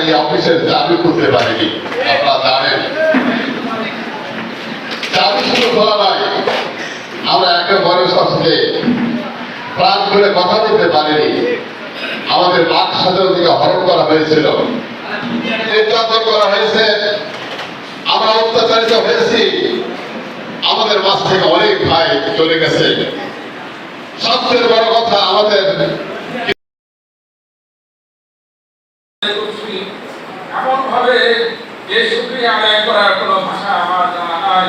এই অফিসের চাবি খুলতে পারিনি। আপনারা জানেন। চাবি শুধু খোলা নয়, আমরা একে পরের সাথে প্রাণ করে কথা বলতে পারিনি। আমাদের বাক স্বাধীনতাকে হরণ করা হয়েছিল। নির্যাতন করা হয়েছে। আমরা অত্যাচারিত হয়েছি। আমাদের মাঝ থেকে অনেক ভাই চলে গেছে। সবচেয়ে বড় কথা আমাদের করছি এমন ভাবে এই শুক্রিয়া আদায় করার কোনো ভাষা আমার জানা নাই।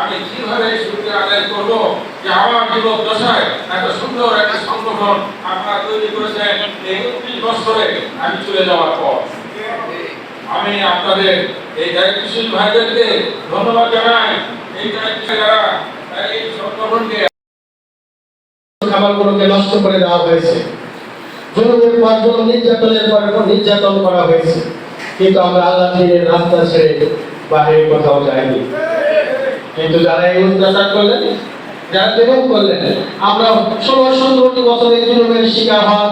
আমি কীভাবে শুক্রিয়া আদায় করব? যে আমার যুবক দশায় এত সুন্দর একটা সংগঠন আপনারা তৈরি করেছেন এই উনত্রিশ বছরে আমি চলে যাওয়ার পর। আমি আপনাদের এই দায়িত্বশীল ভাইদেরকে ধন্যবাদ জানাই। এই দায়িত্বশীল যারা, এই সংগঠনকে খাবারগুলোকে নষ্ট করে দেওয়া হয়েছে। পর জুলুম নির্যাতনের পর নির্যাতন করা হয়েছে। কিন্তু আমরা আল্লাহ দিনের রাস্তা ছেড়ে বাইরে কোথাও যাইনি। কিন্তু যারা এই অত্যাচার করলেন, যারা জুলুম করলেন, আমরা ষোলো সতেরোটি বছরের জুলুমের শিকার হওয়ার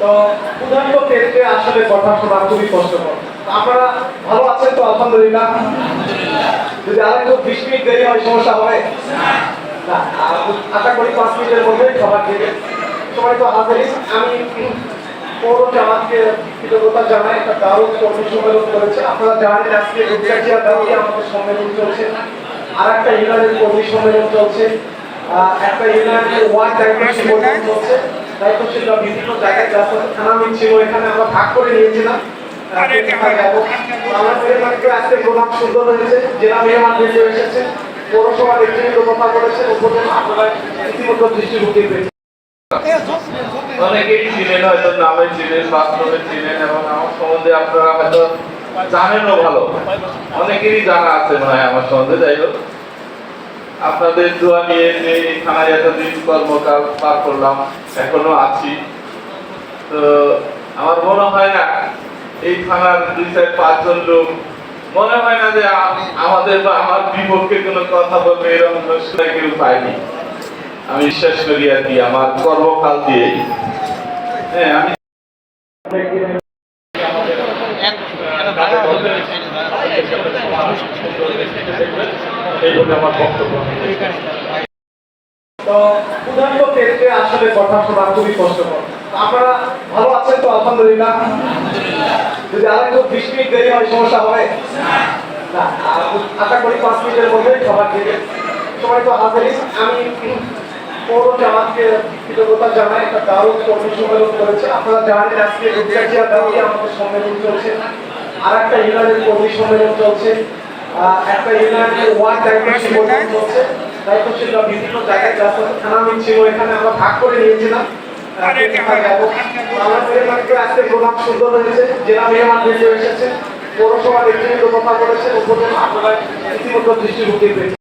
তো উদাহরণ ক্ষেত্রে আসলে কথা শোনা খুবই কষ্টকর। আপনারা ভালো আছেন তো আলহামদুলিল্লাহ? যদি আরেকটু বিশ মিনিট দেরি হয় সমস্যা হবে। না। আশা করি পাঁচ মিনিটের মধ্যে সবার থেকে সবাই তো হাজারিস আমি পৌর জামাতকে কৃতজ্ঞতা জানাই একটা দারুণ কর্মী সম্মেলন করেছে। আপনারা জানেন আজকে রূপচাচিয়া দাঁড়িয়ে আমাদের সম্মেলন চলছে। আর একটা ইউনিয়নের কর্মী সম্মেলন চলছে। একটা ইউনিয়নের ওয়ার্ড দায়িত্বশীল সম্মেলন চলছে দায়িত্বশীলরা বিভিন্ন জায়গায় ব্যস্ত থানা ছিল এখানে আমরা ভাগ করে নিয়েছিলাম। আহ, কোথায় যাব। আমরা মেহমানকে আজকে প্রোগ্রাম সুন্দর হয়েছে জেলা মেহমান ভেসে এসেছে পৌরসভা নেতৃত্ব কথা বলেছে উপজেলা আপনারা ইতিমধ্যে দৃষ্টিভঙ্গি পেয়েছেন অনেকেই ছিলেন হয়তো নামে ছিলেন বাস্তবে ছিলেন এবং আমার সম্বন্ধে আপনারা হয়তো জানেনও ভালো। অনেকেরই জানা আছে মনে হয় আমার সম্বন্ধে যাই হোক। আপনাদের দোয়া নিয়ে এই থানায় এতদিন কর্মকাল পার করলাম, এখনও আছি। তো আমার মনে হয় না, এই থানার দুই চার পাঁচজন লোক, মনে হয় না যে আমাদের বা আমার বিপক্ষে কোনো কথা বলবে এরকম কেউ পাইনি আমি বিশ্বাস করি আর কি, আমার কর্মকাল দিয়ে। হ্যাঁ আমি তো পাঁচ মিনিটের মধ্যে সবার হাজারিস আমি পৌর জামাতকে কৃতজ্ঞতা জানাই, একটা দারুণ কর্মী সম্মেলন করেছে। আপনারা জানেন আজকে আমাদের সম্মেলন চলছে আর একটা ইউনিয়নের কর্মী সম্মেলন চলছে। একটা ইউনিয়নের ওয়ার্ড ডাইভার্সিটি সম্মেলন চলছে। দায়িত্বশীলরা বিভিন্ন জায়গায় যাচ্ছে থানা ছিল এখানে আমরা ভাগ করে নিয়েছিলাম। আজকে প্রোগ্রাম সুন্দর হয়েছে। জেলা মেহমান এসেছে পৌরসভা নেতৃত্ব কথা বলেছে উপজেলা আপনারা ইতিমধ্যে দৃষ্টিভঙ্গি পেয়েছেন।